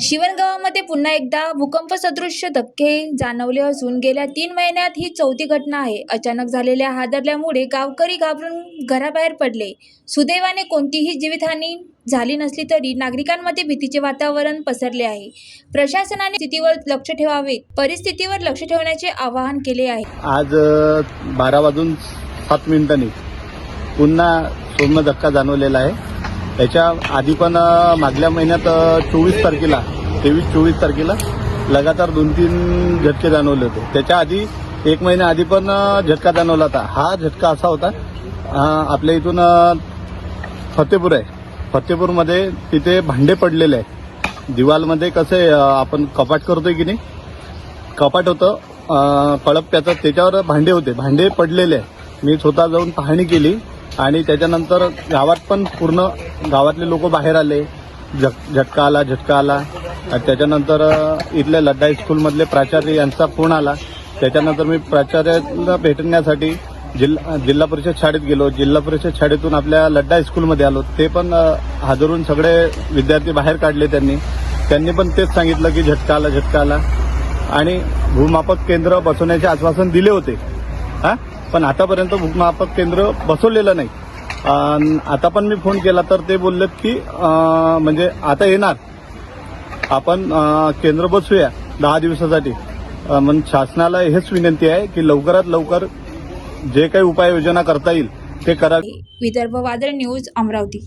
शिवणगावामध्ये पुन्हा एकदा भूकंप सदृश्य धक्के जाणवले असून गेल्या तीन महिन्यात ही चौथी घटना आहे. अचानक झालेल्या हादरल्यामुळे गावकरी घाबरून घराबाहेर पडले. सुदैवाने कोणतीही जीवितहानी झाली नसली तरी नागरिकांमध्ये भीतीचे वातावरण पसरले आहे. प्रशासनाने स्थितीवर लक्ष ठेवावे परिस्थितीवर लक्ष ठेवण्याचे आवाहन केले आहे. आज बारा वाजून सात मिनिटांनी पुन्हा धक्का जाणवलेला आहे. त्याच्या आधी पण मागल्या महिन्यात चोवीस तारखेला तेवीस चोवीस तारखेला लगातार दोन तीन झटके जाणवले होते. त्याच्या आधी एक महिन्या आधी पण झटका जाणवला होता. हा झटका असा होता आपल्या इथून फतेपूर आहे. फतेपूरमध्ये तिथे भांडे पडलेले आहे दिवालमध्ये कसे आपण कपाट करतोय की नाही? कपाट होतं कळप त्याचं त्याच्यावर भांडे होते. भांडे पडलेले आहे मी स्वतः जाऊन पाहणी केली. आणि त्याच्यानंतर गावात पण पूर्ण गावातले लोक बाहेर आले. झक झटका आला झटका आला. आणि त्याच्यानंतर इथल्या लड्डा स्कूलमधले प्राचार्य यांचा फोन आला. त्याच्यानंतर मी प्राचार्याला भेटण्यासाठी जिल्हा जिल्हा परिषद शाळेत गेलो. जिल्हा परिषद शाळेतून आपल्या लड्डा स्कूलमध्ये आलो. ते पण अं, सगळे विद्यार्थी बाहेर काढले त्यांनी. त्यांनी पण तेच सांगितलं की झटका आला झटका आला. आणि भूमापक केंद्र बसवण्याचे आश्वासन दिले होते. हा? पण आतापर्यंत भूकमापक केंद्र बसवलेलं नाही. आता पण मी फोन केला तर ते बोललेत की म्हणजे आता येणार. आपण केंद्र बसूया दहा दिवसासाठी. म्हणून मग शासनाला हेच विनंती आहे की लवकरात लवकर जे काही उपाययोजना करता येईल ते करा. विदर्भ वादळ न्यूज अमरावती.